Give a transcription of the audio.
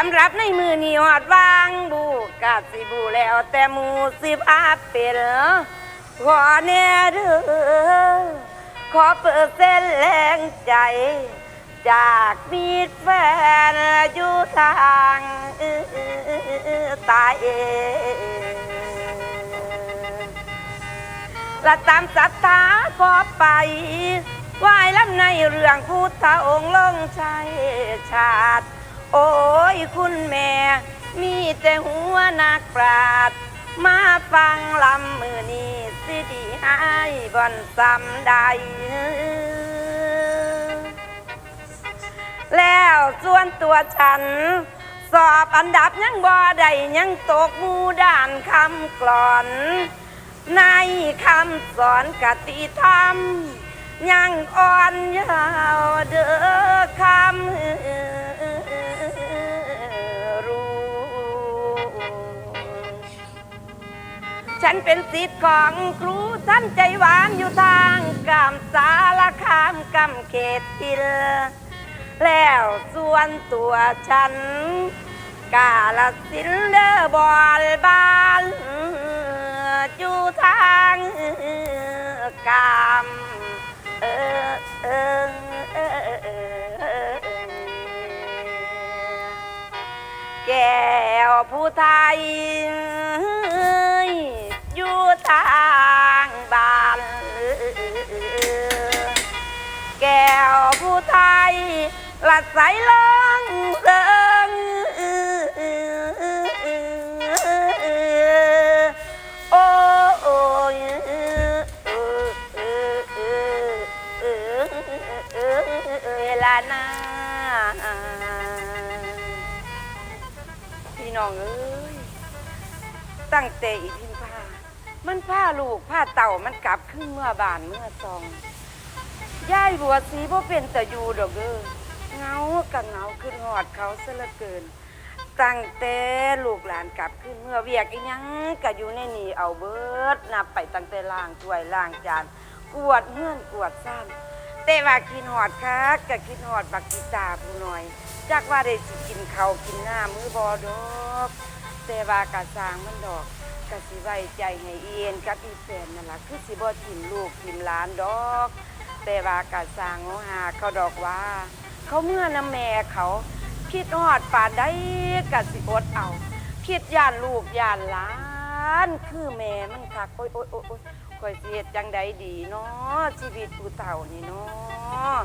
สำหรับในมือนีหอดวางบูกาสิบูแล้วแต่หมูสิพาเป็นขอแน่เด้อขอเปิดเส้นแรงใจ จากมีดแฟนอยู่ทางตายเองและตามศรัทธาขอไปไหว้ลำในเรื่องพุทธองค์ลงชัยชาติ โอ้ยคุณแม่ มีแต่หัวนักปราด มาฟังลำมือนี้สิดีให้บ่อนสำใด แล้วส่วนตัวฉัน สอบอันดับยังบ่ได้ยังตกมูด้านคำกลอน ในคำสอนกติธรรม ยังอ่อนยาวเด้อคำ ฉันเป็นสิทธิ์ของครูท่านใจหวานอยู่ทางกามสารคามกำเขตทิลแล้วส่วนตัวฉัน กาลสินเด้อบอลบานอยู่ทางกามเออเออเออแก้วผู้ไทย ลัดใสลองเริงโอ้ยเวลานาพี่น้องเอ้ย ตั้งแต่อีพิมพามันผ้าลูกผ้าเต่ามันกลับขึ้นเมื่อบานเมื่อซองย่ายบัวสีบ่เป็นแต่อยู่ดอกเด้อ เงากับเงาขึ้นหอดเขาซะเหลือเกิน ตั้งแต่ลูกหลานกลับขึ้นเมื่อเวียกอีหยังก็อยู่ในนี่เอาเบิดนับไปตั้งแต่ล้างถ้วยล้างจานกวดเงื่อนกวดซ้ำแต่ว่ากินหอดคักก็กินหอดบักกีตาผู้น้อยจักว่าได้สิกินเขากินหน้ามือบอดอกแต่ว่ากะสางมันดอกกะสิไว้ใจให้เอียนกับอีแฟนนั่นล่ะคือสิบ่ทิมลูกทิมหลานดอก แต่ว่ากะสางโงหาเขาดอกว่า เขาเมื่อน้าแม่เขาคิดหอดป่านได้กะสิอดเอา คิดย่านลูกย่านหลาน คือแม่มันคักโอ๊ยโอ๊ยโอ๊ยโอ๊ยคอยสิเฮ็ดจังใดดีเนาะชีวิตผู้เฒ่านี่เนาะ